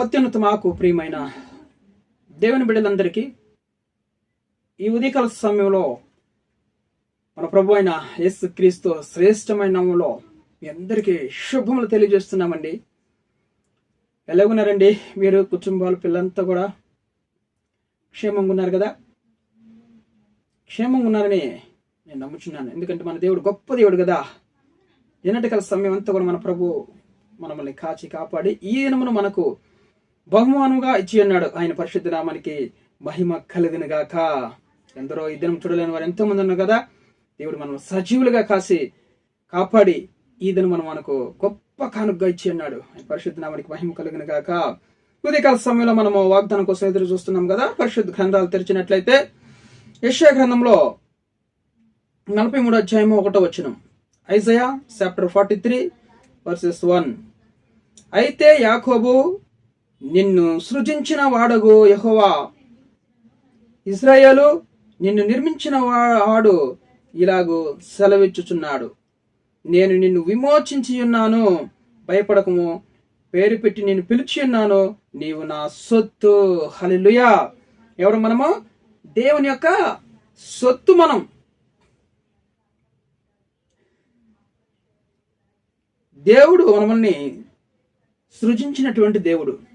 అత్యున్నతమాకు ప్రియమైన దేవుని బిడ్డలందరికీ ఈ ఉదయకాల సమయంలో మన ప్రభు అయిన యేసు క్రీస్తు శ్రేష్టమైన నామంలో మీ అందరికీ శుభములు తెలియజేస్తున్నామండి. ఎలాగున్నారండి? మీరు కుటుంబాలు పిల్లలంతా కూడా? క్షేమంగా ఉన్నారు కదా? క్షేమంగా ఉన్నారని నేను నమ్ముచున్నాను. ఎందుకంటే మన దేవుడు గొప్ప దేవుడు కదా. ఎన్నటికల సమయం అంతా కూడా మన ప్రభు మనల్ని కాచి కాపాడి ఈ మనకు బహుమానంగా ఇచ్చి ఉన్నాడు ఆయన పరిశుద్ధ నామానికి మహిమ కలుగును గాక ఎందరో ఈ దినం చూడలేని వారు ఎంతో మంది ఉన్నారు కదా. దేవుడు మనం సజీవులుగా కాసి కాపాడి ఈ దినం మనం మనకు గొప్ప కానుకగా ఇచ్చి ఉన్నాడు ఆయన పరిశుద్ధ నామానికి మహిమ కలుగును గాక ఉదయకాల సమయంలో మనము వాగ్దానం కోసం ఎదురు చూస్తున్నాం కదా. పరిశుద్ధ గ్రంథాలు తెరిచినట్లయితే యెషయా గ్రంథంలో నలభై మూడు అధ్యాయము ఒకటో వచ్చినం Isaiah chapter forty three verses one. అయితే యాకోబు నిన్ను సృజించిన వాడగు యహోవా. ఇజ్రాయేలు నిన్ను నిర్మించిన వాడు ఇలాగూ సెలవిచ్చుచున్నాడు. నేను నిన్ను విమోచించి ఉన్నాను భయపడకము. పేరు పెట్టి నేను పిలిచి ఉన్నాను నీవు నా సొత్తు. హలిలుయా ఎవరు మనము? దేవుని యొక్క సొత్తు మనం. దేవుడు మనల్ని సృజించినటువంటి దేవుడు.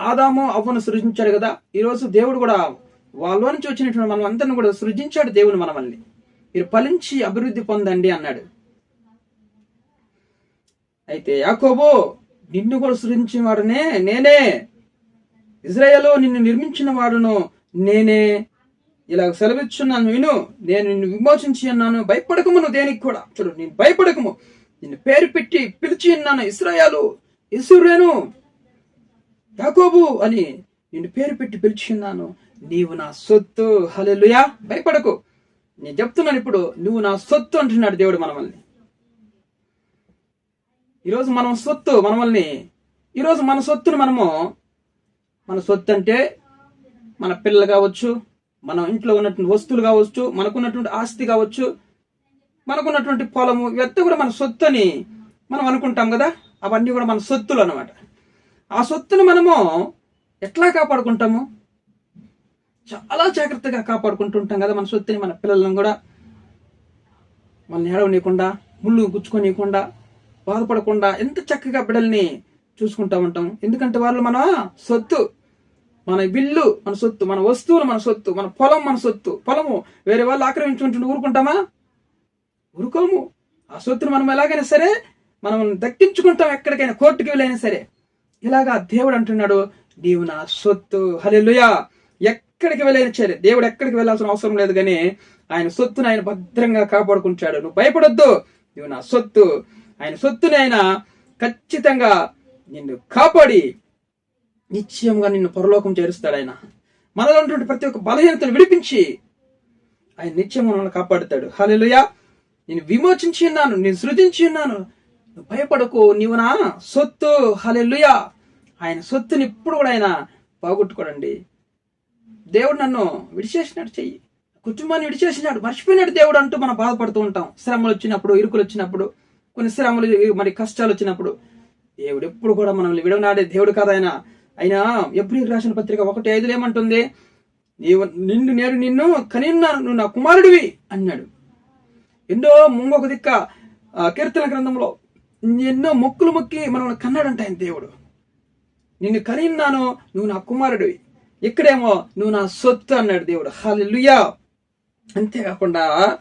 ఆదాము అవ్వను సృజించాడు కదా. ఈరోజు దేవుడు కూడా వాళ్ళ నుంచి వచ్చినటువంటి మనం అందరిని కూడా సృజించాడు దేవుడు మనల్ని మీరు ఫలించి అభివృద్ధి పొందండి అన్నాడు. అయితే యాకోబు నిన్ను కూడా సృజించిన వాడునే నేనే. ఇజ్రాయలో నిన్ను నిర్మించిన వాడును నేనే. ఇలా సెలవిచ్చున్నాను విను. నేను నిన్ను విమోచించి ఉన్నాను. భయపడకము నువ్వు దేనికి కూడా. చూడు నేను భయపడకము. నిన్ను పేరు పెట్టి పిలిచి ఉన్నాను. ఇస్రాయాలు ఇసురేను. యాకోబు అని నేను పేరు పెట్టి పిలిచి ఉన్నాను నీవు నా సొత్తు. హలెలుయా భయపడకు. నేను చెప్తున్నాను ఇప్పుడు నువ్వు నా సొత్తు అంటున్నాడు దేవుడు మనమల్ని. ఈరోజు మనం సొత్తు మనమల్ని ఈరోజు మన సొత్తును మనము మన సొత్తు అంటే మన పిల్లలు కావచ్చు మన ఇంట్లో ఉన్నటువంటి వస్తువులు కావచ్చు మనకున్నటువంటి ఆస్తి కావచ్చు మనకున్నటువంటి పొలము ఇవంతా కూడా మన సొత్తు అని మనం అనుకుంటాం కదా? అవన్నీ కూడా మన సొత్తులు అన్నమాట. ఆ సొత్తును మనము ఎట్లా కాపాడుకుంటాము? చాలా జాగ్రత్తగా కాపాడుకుంటుంటాం కదా మన సొత్తుని మన పిల్లలను కూడా. మన ఏడవనీయకుండా ముళ్ళు గుచ్చుకోనీయకుండా బాధపడకుండా ఎంత చక్కగా బిడ్డల్ని చూసుకుంటా ఉంటాం. ఎందుకంటే వాళ్ళు మన సొత్తు మన బిల్లు మన సొత్తు మన వస్తువులు మన సొత్తు మన పొలం మన సొత్తు పొలము. వేరే వాళ్ళు ఆక్రమించుకుంటుంటే ఊరుకుంటామా? ఊరుకోము. ఆ సొత్తును మనం ఎలాగైనా సరే మనం దక్కించుకుంటాం ఎక్కడికైనా కోర్టుకి వెళ్ళైనా సరే. ఇలాగా దేవుడు అంటున్నాడు నీవు నా సొత్తు. హలెలుయా ఎక్కడికి వెళ్ళైనా సరే దేవుడు ఎక్కడికి వెళ్ళాల్సిన అవసరం లేదు కానీ ఆయన సొత్తుని ఆయన భద్రంగా కాపాడుకుంటాడు. నువ్వు భయపడొద్దు. నువ్వు నా సొత్తు. ఆయన సొత్తుని ఆయన ఖచ్చితంగా నిన్ను కాపాడి నిశ్చయంగా నిన్ను పరలోకం చేరుస్తాడు ఆయన. మనలో ఉన్నటువంటి ప్రతి ఒక్క బలహీనతను విడిపించి ఆయన నిత్యం మనల్ని కాపాడుతాడు. హలెలుయా నేను విమోచించి ఉన్నాను. నేను సృజించి ఉన్నాను. భయపడకు నీవు నా సొత్తు. హలెల్లుయా. ఆయన సొత్తుని ఇప్పుడు కూడా ఆయన పోగొట్టుకోడండి. దేవుడు నన్ను విడిచేసినట్టు చెయ్యి. కుటుంబాన్ని విడిచేసినాడు. మర్చిపోయినాడు దేవుడు అంటూ మనం బాధపడుతూ ఉంటాం. శ్రమలు వచ్చినప్పుడు ఇరుకులు వచ్చినప్పుడు కొన్ని శ్రమలు మరి కష్టాలు వచ్చినప్పుడు. దేవుడు ఎప్పుడు కూడా మనల్ని విడవనాడే దేవుడు కాదు ఆయన. ఆయన ఎప్పుడు రాసిన పత్రిక ఒకటి ఐదులు ఏమంటుంది? నీవు నిన్ను నేను నిన్ను కనిన్నాను నువ్వు నా కుమారుడివి అన్నాడు. ఎన్నో ముంగొక దిక్క కీర్తన గ్రంథంలో ఎన్నో మొక్కులు మొక్కి మనల్ని కన్నాడంట ఆయన దేవుడు. నిన్ను కనిన్నాను నువ్వు నా కుమారుడివి ఇక్కడేమో నువ్వు నా సొత్తు అన్నాడు దేవుడు. హాలెలుయా అంతేకాకుండా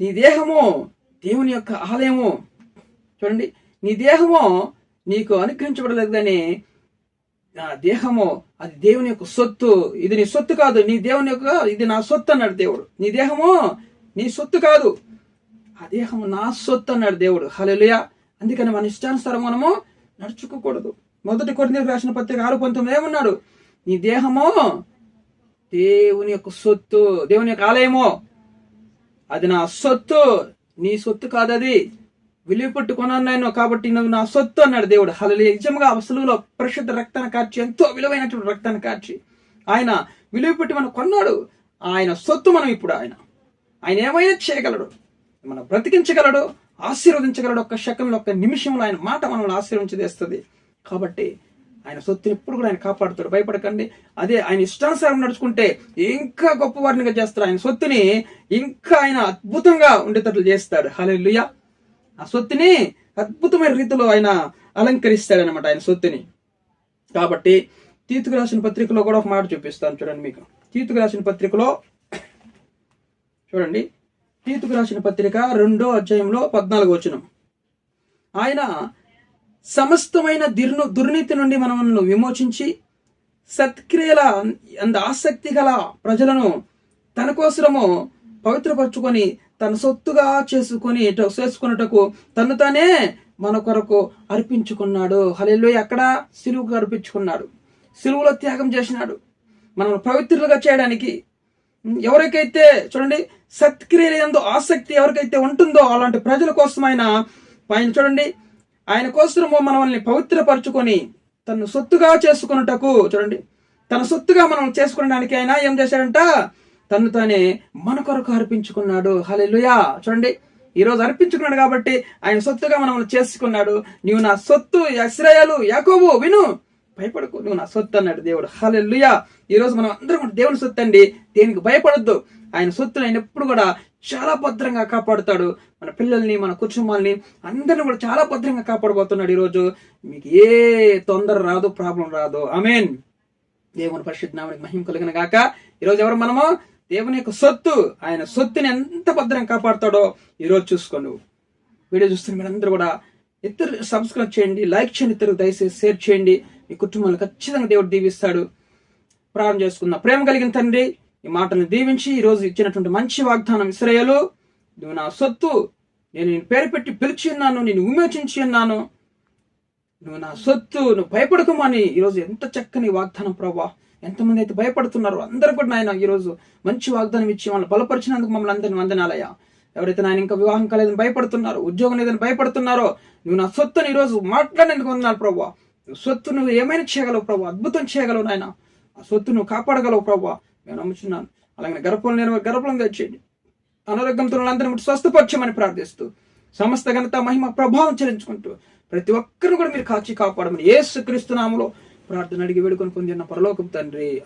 నీ దేహము దేవుని యొక్క ఆలయము. చూడండి నీ దేహము నీకు అనుగ్రహించబడలేదని నా దేహము అది దేవుని యొక్క సొత్తు. ఇది నీ సొత్తు కాదు నీ దేవుని యొక్క ఇది నా సొత్తు అన్నాడు దేవుడు. నీ దేహము నీ సొత్తు కాదు. ఆ దేహము నా సొత్తు అన్నాడు దేవుడు. హలలుయా అందుకని మన ఇష్టానుసారం మనము నడుచుకోకూడదు. మొదటి కొరింథీ రాసిన పత్రిక ఆరు పంతొమ్మిది ఏమన్నాడు? నీ దేహము దేవుని యొక్క సొత్తు దేవుని యొక్క ఆలయము. అది నా సొత్తు. నీ సొత్తు కాదది విలువ పెట్టుకున్నాను నేను కాబట్టి నువ్వు నా సొత్తు అన్నాడు దేవుడు. హలలి నిజంగా అసలులో పరిశుద్ధ రక్తాన్ని కార్చి ఎంతో విలువైనటువంటి రక్తాన్ని కార్చి ఆయన విలువ పెట్టి మనం కొన్నాడు. ఆయన సొత్తు మనం ఇప్పుడు ఆయన. ఆయన ఏమైనా చేయగలడు? మనం బ్రతికించగలడు ఆశీర్వదించగలడు ఒక్క సెకండ్లో ఒక్క నిమిషంలో ఆయన మాట మనల్ని ఆశీర్వించదేస్తుంది కాబట్టి ఆయన సొత్తుని ఎప్పుడు కూడా ఆయన కాపాడుతాడు. భయపడకండి. అదే ఆయన ఇష్టానుసారం నడుచుకుంటే ఇంకా గొప్ప వారినిగా చేస్తాడు. ఆయన సొత్తుని ఇంకా ఆయన అద్భుతంగా ఉండేటట్లు చేస్తాడు. హల్లెలూయా. ఆ సొత్తుని అద్భుతమైన రీతిలో ఆయన అలంకరిస్తాడనమాట ఆయన సొత్తుని. కాబట్టి తీతుకు రాసిన పత్రికలో కూడా ఒక మాట చూపిస్తాను చూడండి మీకు. తీతుకు రాసిన పత్రికలో చూడండి. తీతుకు రాసిన పత్రిక రెండో అధ్యాయంలో పద్నాలుగు వచనం. ఆయన సమస్తమైన దిర్ను దుర్నీతి నుండి మనల్ని విమోచించి సత్క్రియల అంద ఆసక్తి గల ప్రజలను తన కోసము పవిత్రపరచుకొని తన సొత్తుగా చేసుకొని చేసుకున్నటకు తను తానే మన కొరకు అర్పించుకున్నాడు. హలెల్లో అక్కడ సిలువుకు అర్పించుకున్నాడు. సిలువులో త్యాగం చేసినాడు. మనం పవిత్రులుగా చేయడానికి ఎవరికైతే చూడండి సత్క్రియల యందు ఆసక్తి ఎవరికైతే ఉంటుందో అలాంటి ప్రజల కోసం ఆయన ఆయన చూడండి ఆయన కోసము మనల్ని పవిత్రపరచుకొని తను సొత్తుగా చేసుకున్నటకు చూడండి తన సొత్తుగా మనం చేసుకోవడానికి ఆయన ఏం చేశాడంట? తను తానే మన కొరకు అర్పించుకున్నాడు. హలెలుయా చూడండి ఈ రోజు అర్పించుకున్నాడు కాబట్టి ఆయన సొత్తుగా మనం చేసుకున్నాడు. నీవు నా సొత్తు ఇస్రాయేలు యాకోబు విను. భయపడకు నువ్వు నా సొత్తు అన్నాడు దేవుడు. హలెల్లుయా. ఈరోజు మనం అందరం కూడా దేవుని సొత్తు అండి. దేనికి భయపడొద్దు. ఆయన సొత్తుని ఆయన ఎప్పుడు కూడా చాలా భద్రంగా కాపాడుతాడు. మన పిల్లల్ని మన కుటుంబాల్ని అందరిని కూడా చాలా భద్రంగా కాపాడబోతున్నాడు ఈరోజు మీకు ఏ తొందర రాదు ప్రాబ్లం రాదు. మీన్ దేవుని పరిశుద్ధ నామనికి మహిమ కలిగిన గాక. ఈరోజు ఎవరు మనము? దేవుని యొక్క సొత్తు. ఆయన సొత్తుని ఎంత భద్రంగా కాపాడుతాడో ఈరోజు చూసుకోండి వీడియో చూస్తున్న మీరందరూ కూడా ఇద్దరు సబ్స్క్రైబ్ చేయండి లైక్ చేయండి ఇద్దరు దయచేసి షేర్ చేయండి. ఈ కుటుంబాన్ని ఖచ్చితంగా దేవుడు దీవిస్తాడు. ప్రారంభం చేసుకుందాం. ప్రేమ కలిగిన తండ్రి ఈ మాటను దీవించి ఈ రోజు ఇచ్చినటువంటి మంచి వాగ్దానం ఇస్రయలు. నువ్వు నా సొత్తు నేను నేను పేరు పెట్టి పిలిచి ఉన్నాను నేను విమోచించి ఉన్నాను. నువ్వు నా సొత్తు నువ్వు భయపడకమని ఈరోజు ఎంత చక్కని వాగ్దానం ప్రభా. ఎంతమంది అయితే భయపడుతున్నారో అందరూ కూడా నాయన ఈరోజు మంచి వాగ్దానం ఇచ్చి వాళ్ళని బలపరిచినందుకు మమ్మల్ని అందరిని వందనాలయ్యా. ఎవరైతే నాయన ఇంకా వివాహం కాలేదని భయపడుతున్నారో ఉద్యోగం లేదని భయపడుతున్నారో నువ్వు నా సొత్తుని ఈరోజు మాట్లాడేందుకు వందనాలు ప్రభావ సొత్తు నువ్వు ఏమైనా చేయగలవు ప్రభు అద్భుతం చేయగలవు నాయన. ఆ సొత్తు నువ్వు కాపాడగలవు ప్రభు. నేను నమ్ముచున్నాను. అలాగే గర్భం నేను గర్భం తెచ్చేయండి అనారోగ్యంతో వాళ్ళందరినీ స్వస్థపరచమని ప్రార్థిస్తూ సమస్త ఘనత మహిమ ప్రభావం చెల్లించుకుంటూ ప్రతి ఒక్కరిని కూడా మీరు కాచి కాపాడమని ఏసు క్రీస్తునాములో ప్రార్థన అడిగి వేడుకొని పొందిన పరలోకం తండ్రి.